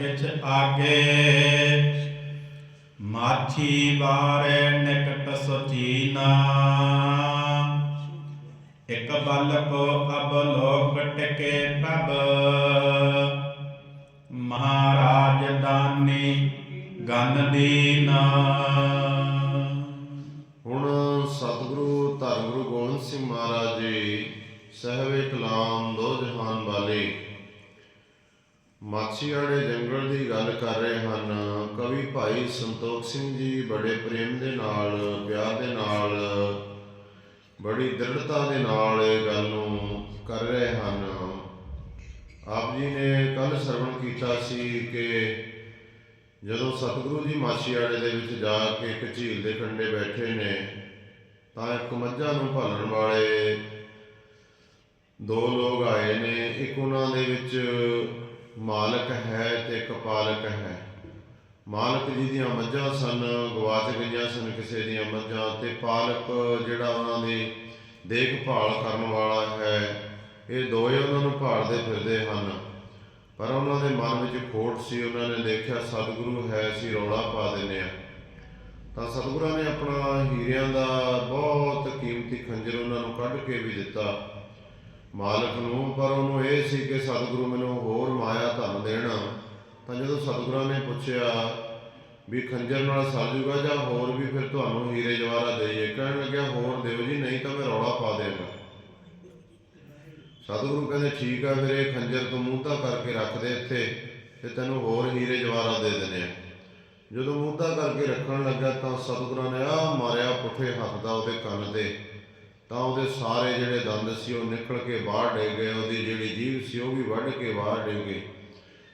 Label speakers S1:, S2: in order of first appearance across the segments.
S1: ਕਿਛ ਆਗੇ। ਮਾਛੀ ਬਾਰੇ ਨਿਕਟ ਸੁਚੀਨਾ ਇਕ ਬਲ ਕੋ ਅਬ ਲੋਕ ਟਕੇ ਪ੍ਰਭ। ਮਹਾਰਾਜ ਦਾਨੀ ਗਨ ਦੀਨਾ।
S2: ਹੁਣ ਸਤਿਗੁਰੂ ਧੰਨ ਗੁਰੂ ਗੋਬਿੰਦ ਸਿੰਘ ਮਹਾਰਾਜ ਜੀ, ਸਹਿਬ ਕਲਾਮ ਦੋ ਜਹਾਨ ਵਾਲੇ ਮਾਛੀਵਾੜੇ ਜੰਗਲ ਦੀ ਗੱਲ ਕਰ ਰਹੇ ਹਨ। ਕਵੀ ਭਾਈ ਸੰਤੋਖ ਸਿੰਘ ਜੀ ਬੜੇ ਪ੍ਰੇਮ ਦੇ ਨਾਲ, ਪਿਆਰ ਦੇ ਨਾਲ, ਬੜੀ ਦ੍ਰਿੜਤਾ ਦੇ ਨਾਲ ਇਹ ਗੱਲ ਨੂੰ ਕਰ ਰਹੇ ਹਨ। ਆਪ ਜੀ ਨੇ ਕੱਲ ਸਰਵਣ ਕੀਤਾ ਸੀ ਕਿ ਜਦੋਂ ਸਤਿਗੁਰੂ ਜੀ ਮਾਛੀਵਾੜੇ ਦੇ ਵਿੱਚ ਜਾ ਕੇ ਇੱਕ ਝੀਲ ਦੇ ਕੰਢੇ ਬੈਠੇ ਨੇ, ਤਾਂ ਇੱਕ ਮੱਝਾਂ ਨੂੰ ਭਾਲਣ ਵਾਲੇ ਦੋ ਲੋਕ ਆਏ ਨੇ। ਇੱਕ ਉਹਨਾਂ ਦੇ ਵਿੱਚ ਮਾਲਕ ਹੈ ਤੇ ਇੱਕ ਪਾਲਕ ਹੈ। ਮਾਲਕ ਜੀ ਦੀਆਂ ਮੱਝਾਂ ਸਨ, ਗਵਾਚ ਗਈਆਂ ਸਨ ਕਿਸੇ ਦੀਆਂ ਮੱਝਾਂ ਤੇ ਪਾਲਕ ਜਿਹੜਾ ਉਹਨਾਂ ਦੀ ਦੇਖਭਾਲ ਕਰਨ ਵਾਲਾ ਹੈ, ਇਹ ਦੋਏ ਉਹਨਾਂ ਨੂੰ ਭਾਲਦੇ ਫਿਰਦੇ ਹਨ। ਪਰ ਉਹਨਾਂ ਦੇ ਮਨ ਵਿੱਚ ਖੋਟ ਸੀ, ਉਹਨਾਂ ਨੇ ਦੇਖਿਆ ਸਤਿਗੁਰੂ ਹੈ, ਅਸੀਂ ਰੌਲਾ ਪਾ ਦਿੰਦੇ ਆ ਤਾਂ ਸਤਿਗੁਰਾਂ ਨੇ ਆਪਣਾ ਹੀਰਿਆਂ ਦਾ ਬਹੁਤ ਕੀਮਤੀ ਖੰਜਰ ਉਹਨਾਂ ਨੂੰ ਕੱਢ ਕੇ ਵੀ ਦਿੱਤਾ। ਮਾਲਕ ਨੂੰ, ਪਰ ਉਹਨੂੰ ਇਹ ਸੀ ਕਿ ਸਤਿਗੁਰੂ ਮੈਨੂੰ ਹੋਰ ਮਾਇਆ ਧਨ ਦੇਣਾ। ਤਾਂ ਜਦੋਂ ਸਤਿਗੁਰਾਂ ਨੇ ਪੁੱਛਿਆ ਵੀ ਖੰਜਰ ਨਾਲ ਸਰ ਜੂਗਾ ਜਾਂ ਹੋਰ ਵੀ, ਫਿਰ ਤੁਹਾਨੂੰ ਹੀਰੇ ਜਵਾਹਰਾ ਦੇਈਏ। ਕਹਿਣ ਲੱਗਿਆ, ਹੋਰ ਦਿਓ ਜੀ, ਨਹੀਂ ਤਾਂ ਮੈਂ ਰੌਲਾ ਪਾ ਦੇਵਾਂ। ਸਤਿਗੁਰੂ ਕਹਿੰਦੇ, ਠੀਕ ਆ ਫਿਰ ਇਹ ਖੰਜਰ ਤੋਂ ਮੂੰਹਤਾ ਕਰਕੇ ਰੱਖ ਦੇ ਇੱਥੇ, ਤੇ ਤੈਨੂੰ ਹੋਰ ਹੀਰੇ ਜਵਾਰਾ ਦੇ ਦਿੰਦੇ ਆ। ਜਦੋਂ ਮੂੰਹਤਾ ਕਰਕੇ ਰੱਖਣ ਲੱਗਾ ਤਾਂ ਸਤਿਗੁਰਾਂ ਨੇ ਆ ਮਾਰਿਆ ਪੁੱਠੇ ਹੱਥ ਦਾ ਉਹਦੇ ਕੰਨ ਤੇ। ਤਾਂ ਉਹਦੇ ਸਾਰੇ ਜਿਹੜੇ ਦੰਦ ਸੀ ਉਹ ਨਿਕਲ ਕੇ ਬਾਹਰ ਡੇ ਗਏ, ਉਹਦੀ ਜਿਹੜੀ ਜੀਭ ਸੀ ਉਹ ਵੀ ਵੱਢ ਕੇ ਬਾਹਰ ਡੇ ਗਈ।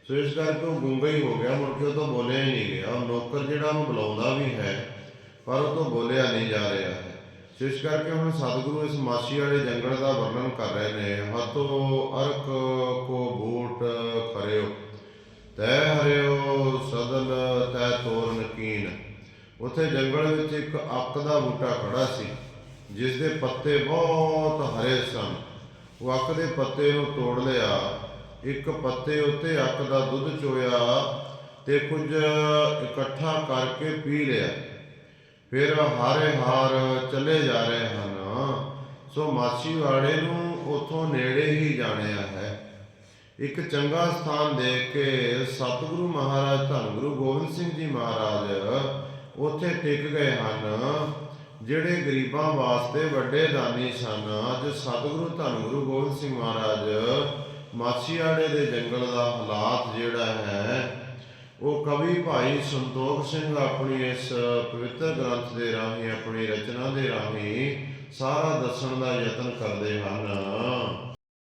S2: ਸੋ ਇਸ ਕਰਕੇ ਉਹ ਗੁੰਗਾ ਹੀ ਹੋ ਗਿਆ, ਮੁੜ ਕੇ ਉਹ ਤੋਂ ਬੋਲਿਆ ਹੀ ਨਹੀਂ ਗਿਆ। ਉਹ ਨੌਕਰ ਜਿਹੜਾ ਉਹਨੂੰ ਬੁਲਾਉਂਦਾ ਵੀ ਹੈ, ਪਰ ਉਹ ਤੋਂ ਬੋਲਿਆ ਨਹੀਂ ਜਾ ਰਿਹਾ ਹੈ। ਸੋ ਇਸ ਕਰਕੇ ਹੁਣ ਸਤਿਗੁਰੂ ਇਸ ਮਾਸੀ ਵਾਲੇ ਜੰਗਲ ਦਾ ਵਰਣਨ ਕਰ ਰਹੇ ਨੇ ਹਤੋ ਅਰਕ ਕੋ ਬੂਟ ਖਰਿਓ, ਤੈ ਹਰਿਓ ਸਦਨ, ਤੈ ਤੋਰ ਨਕੀਨ ਉਥੇ ਜੰਗਲ ਵਿੱਚ ਇੱਕ ਅੱਕ ਦਾ ਬੂਟਾ ਖੜਾ ਸੀ। ਜਿਸ ਦੇ ਪੱਤੇ ਬਹੁਤ ਹਰੇ ਸਨ। ਉਹ ਅੱਕ ਦੇ ਪੱਤੇ ਨੂੰ ਤੋੜ ਲਿਆ। ਇੱਕ ਪੱਤੇ ਉੱਤੇ ਅੱਕ ਦਾ ਦੁੱਧ ਚੋਇਆ ਤੇ ਕੁਝ ਇਕੱਠਾ ਕਰਕੇ ਪੀ ਲਿਆ। ਫਿਰ ਹਾਰੇ ਹਾਰ ਚਲੇ ਜਾ ਰਹੇ ਹਨ। ਸੋ ਮਾਛੀ ਵਾੜੇ ਨੂੰ ਉਥੋਂ ਨੇੜੇ ਹੀ ਜਾਣਿਆ ਹੈ। ਇੱਕ ਚੰਗਾ ਸਥਾਨ ਦੇਖ ਕੇ ਸਤਿਗੁਰੂ ਮਹਾਰਾਜ ਧੰਨ ਗੁਰੂ ਗੋਬਿੰਦ ਸਿੰਘ ਜੀ ਮਹਾਰਾਜ ਉੱਥੇ ਟਿਕ ਗਏ ਹਨ। ਜਿਹੜੇ ਗਰੀਬਾਂ ਵਾਸਤੇ ਵੱਡੇ ਦਾਨੀ ਸਨ, ਅੱਜ ਸਤਿਗੁਰੂ ਧੰਨ ਗੁਰੂ ਗੋਬਿੰਦ ਸਿੰਘ ਮਹਾਰਾਜ ਮਾਛੀਆੜੇ ਦੇ ਜੰਗਲ ਦਾ ਹਾਲਾਤ ਜਿਹੜਾ ਹੈ, ਉਹ ਕਵੀ ਭਾਈ ਸੰਤੋਖ ਸਿੰਘ ਆਪਣੀ ਇਸ ਪਵਿੱਤਰ ਗ੍ਰੰਥ ਦੇ ਰਾਹੀਂ, ਆਪਣੀ ਰਚਨਾ ਦੇ ਰਾਹੀਂ ਸਾਰਾ ਦੱਸਣ ਦਾ ਯਤਨ ਕਰਦੇ ਹਨ।